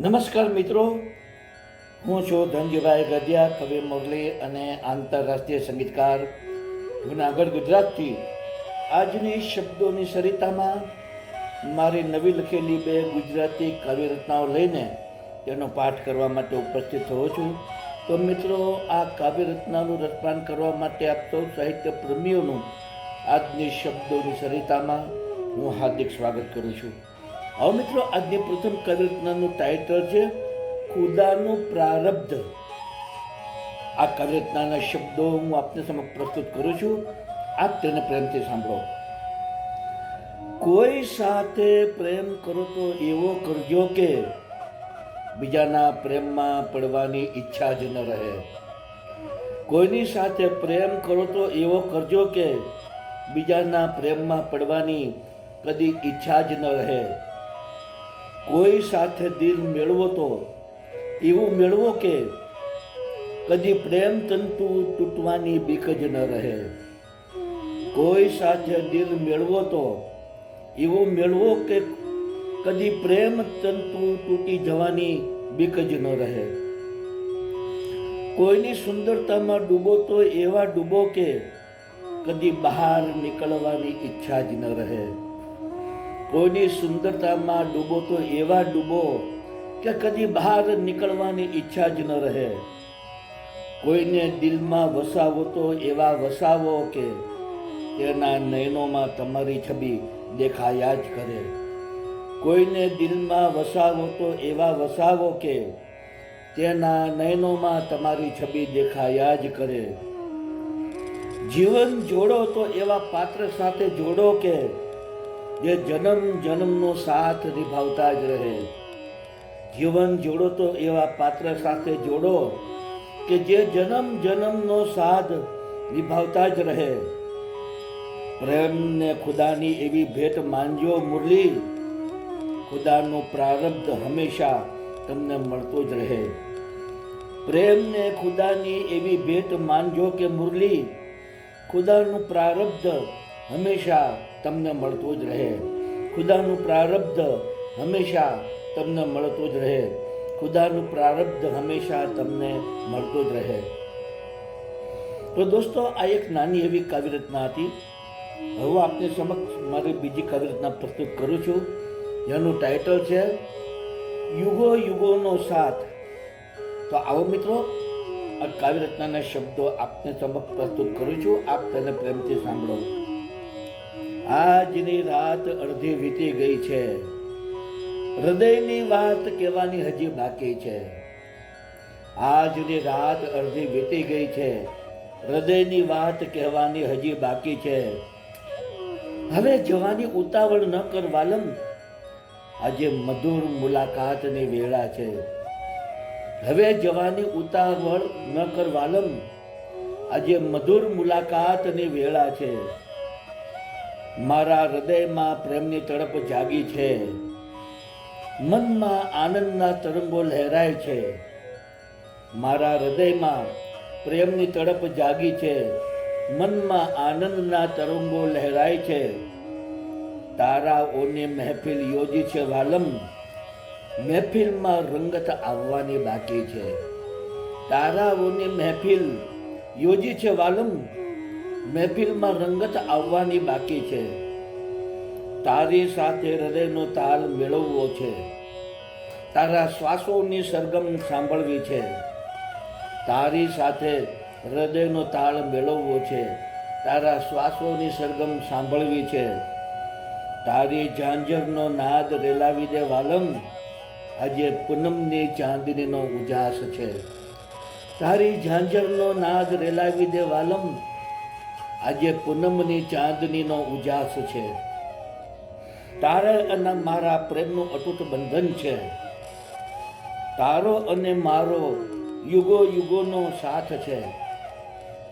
નમસ્કાર મિત્રો. હું છું ધનજીભાઈ ગઢિયા, કવિ મુરલી અને આંતરરાષ્ટ્રીય સંગીતકાર. જુનાગઢ, ગુજરાતથી. આજની શબ્દોની સરિતામાં મારી નવી લખેલી બે ગુજરાતી કાવ્ય રચનાઓ લઈને તેનો પાઠ કરવા માટે ઉપસ્થિત થયો છું. તો મિત્રો, આ કાવ્ય રચનાનું રચપાન કરવા માટે આપ સૌ સાહિત્ય પ્રેમીઓનું આજની શબ્દોની સરિતામાં હું હાર્દિક સ્વાગત કરું છું. હવે મિત્રો, આજની પ્રથમ કાવ્ય રચનાનું ટાઇટલ છે, ખુદાનું પ્રારબ્ધ આ કાવ્ય રચનાના શબ્દો હું આપને સમક્ષ પ્રસ્તુત કરું છું. આપ તેને પ્રેમથી સાંભળો. કોઈ સાથે પ્રેમ કરો તો એવો કરજો કે બીજાના પ્રેમમાં પડવાની ઈચ્છા જ ન રહે. કોઈની સાથે પ્રેમ કરો તો એવો કરજો કે બીજાના પ્રેમમાં પડવાની કદી ઈચ્છા જ ન રહે. કોઈ સાથે દિલ મેળવો તો એવું મેળવો કે કદી પ્રેમ તંતુ તૂટવાની બીક જ ન રહે. કોઈ સાથે દિલ મેળવો તો એવું મેળવો કે કદી પ્રેમ તંતુ તૂટી જવાની બીક જ ન રહે. કોઈની સુંદરતામાં ડૂબો તો એવા ડૂબો કે કદી બહાર નીકળવાની ઈચ્છા જ ન રહે. કોઈની સુંદરતામાં ડૂબો તો એવા ડૂબો કે કદી બહાર નીકળવાની ઈચ્છા જ ન રહે. કોઈને દિલમાં વસાવો તો એવા વસાવો કે તેના નયનોમાં તમારી છબી દેખાયા જ કરે. કોઈને દિલમાં વસાવો તો એવા વસાવો કે તેના નયનોમાં તમારી છબી દેખાયા જ કરે. જીવન જોડો તો એવા પાત્ર સાથે જોડો કે જે જન્મ જન્મનો સાથ નિભાવતા જ રહે. જીવન જોડો તો એવા પાત્ર સાથે જોડો કે જે જન્મ જન્મનો સાથ નિભાવતા જ રહે. પ્રેમને ખુદાની એવી ભેટ માનજો મુરલી. ખુદાનો પ્રારબ્ધ હંમેશા તમને મળતો જ રહે. પ્રેમને ખુદાની એવી ભેટ માનજો કે મુરલી, ખુદાનું પ્રારબ્ધ હંમેશા તમને મળતો જ રહે. ખુદાનું પ્રારબ્ધ હંમેશા તમને મળતો જ રહે. ખુદાનું પ્રારબ્ધ હંમેશા તમને મળતો જ રહે. તો દોસ્તો, આ એક નાની એવી કાવ્ય રચના હતી. હવે આપની સમક્ષ મારી બીજી કાવ્ય રચના પ્રસ્તુત કરું છું. જેનું ટાઇટલ છે, યુગો યુગોનો સાથ. તો આવો મિત્રો, આ કાવ્ય રચનાના શબ્દો આપને સમક્ષ પ્રસ્તુત કરું છું. આપ તેને પ્રેમથી સાંભળો. આજની રાત અડધી વીતી ગઈ છે. હૃદયની વાત કહેવાની હજી બાકી છે. આજની રાત અડધી વીતી ગઈ છે. હૃદયની વાત કહેવાની હજી બાકી છે. હવે જવાની ઉતાવળ ન કર વાલમ. આજે મધુર મુલાકાતની વેળા છે. હવે જવાની ઉતાવળ ન કર વાલમ. આજે મધુર મુલાકાતની વેળા છે. મારા હૃદયમાં પ્રેમની તડપ જાગી છે. મનમાં આનંદના તરંગો લહેરાય છે. મારા હૃદયમાં પ્રેમની તડપ જાગી છે. મનમાં આનંદના તરંગો લહેરાય છે. તારાઓની મહેફિલ યોજી છે વાલમ. મહેફિલમાં રંગત આવવાની બાકી છે. તારાઓની મહેફિલ યોજી છે વાલમ. મહેફિલમાં રંગત આવવાની બાકી છે. તારી સાથે હૃદયનો તાલ મેળવવો છે. તારા શ્વાસોની સરગમ સાંભળવી છે. તારી સાથે હૃદયનો તાળ મેળવવો છે. તારા શ્વાસોની સરગમ સાંભળવી છે. તારી ઝાંઝરનો નાદ રેલાવી દે વાલમ. આજે પૂનમની ચાંદનીનો ઉજાસ છે. તારી ઝાંઝરનો નાદ રેલાવી દે વાલમ. આજે પૂનમની ચાંદનીનો ઉજાસ છે. તારા અને મારા પ્રેમનું અતૂટ બંધન છે. તારો અને મારો યુગો યુગોનો સાથ છે.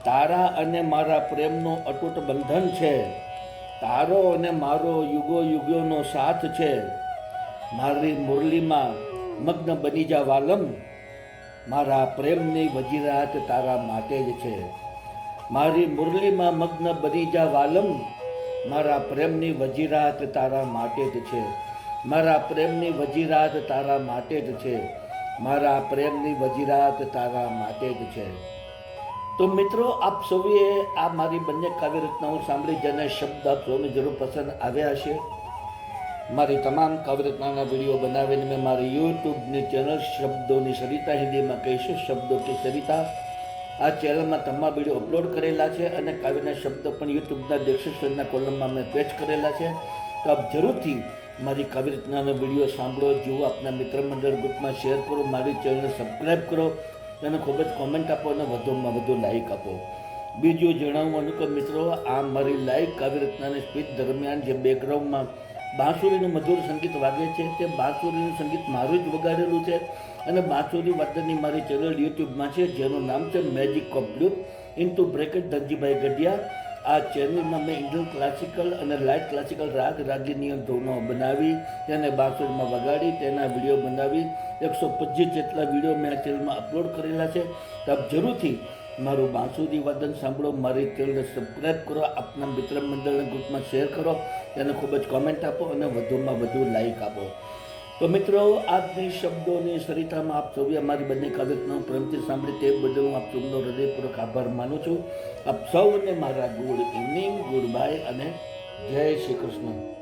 તારા અને મારા પ્રેમનો અતૂટ બંધન છે. તારો અને મારો યુગો યુગોનો સાથ છે. મારી મુરલીમાં મગ્ન બની જા વાલમ. મારા પ્રેમની વજીરાત તારા માટે જ છે. મારી મુરલીમાં મગ્ન બની જા વાલમ મારા પ્રેમની વજીરાત તારા માટે જ છે. મારા પ્રેમની વજીરાત તારા માટે જ છે. મારા પ્રેમની વજીરાત તારા માટે જ છે. તો મિત્રો, આપ સૌએ આ મારી બંને કાવ્ય રચનાઓ સાંભળી જેને શબ્દ આપ જરૂર પસંદ આવ્યા હશે. મારી તમામ કાવ્ય રચનાના વીડિયો બનાવીને મેં મારી યુટ્યુબની ચેનલ શબ્દોની સરિતા હિન્દીમાં કહીશું. શબ્દો કે સરિતા આ ચેનલમાં તમામ વીડિયો અપલોડ કરેલા છે અને કાવ્યના શબ્દ પણ યુટ્યુબના ડિસ્ક્રિપ્શનના કોલમમાં મેં પેચ કરેલા છે. તો આપ જરૂરથી મારી કાવ્ય રચનાનો વીડિયો સાંભળો, જુઓ, આપના મિત્ર મંડળ ગ્રુપમાં શેર કરો, મારી ચેનલને સબસ્ક્રાઈબ કરો તેને ખૂબ જ કોમેન્ટ આપો અને વધુમાં વધુ લાઇક આપો. બીજું જણાવવાનું કે મિત્રો, આ મારી લાઈવ કાવ્ય રચનાની સ્પીચ દરમિયાન જે બેકગ્રાઉન્ડમાં બાંસુરીનું મધુર સંગીત વાગે છે તે બાંસુરીનું સંગીત મારું જ વગાડેલું છે અને બાંસુરી વાદનની મારી ચેનલ યુટ્યુબમાં છે જેનું નામ છે magic of in to bracket Dhanjibhai Gadhiya. આ ચેનલમાં મેં ઇન્ડિયન ક્લાસિકલ અને લાઇટ ક્લાસિકલ રાગ રાગીની ધૂનો બનાવી, તેને બાંસુરીમાં વગાડી, તેના વીડિયો બનાવી. એકસો પચીસ જેટલા વીડિયો મેં આ ચેનલમાં અપલોડ કરેલા છે. તો આપ જરૂરથી મારું બાંસુરી વાદન સાંભળો, મારી ચેનલને સબસ્ક્રાઈબ કરો, આપના મિત્ર મંડળના ગ્રુપમાં શેર કરો, તેને ખૂબ જ કોમેન્ટ આપો અને વધુમાં વધુ લાઇક આપો. તો મિત્રો, આજની શબ્દોની સરિતામાં આપ સૌએ અમારી બંને કાવ્યનું પ્રેમથી સાંભળી તે બદલ હું આપ સૌનો હૃદયપૂર્વક આભાર માનું છું. આપ સૌને મારા ગુડ ઇવનિંગ, ગુડ બાય અને જય શ્રી કૃષ્ણ.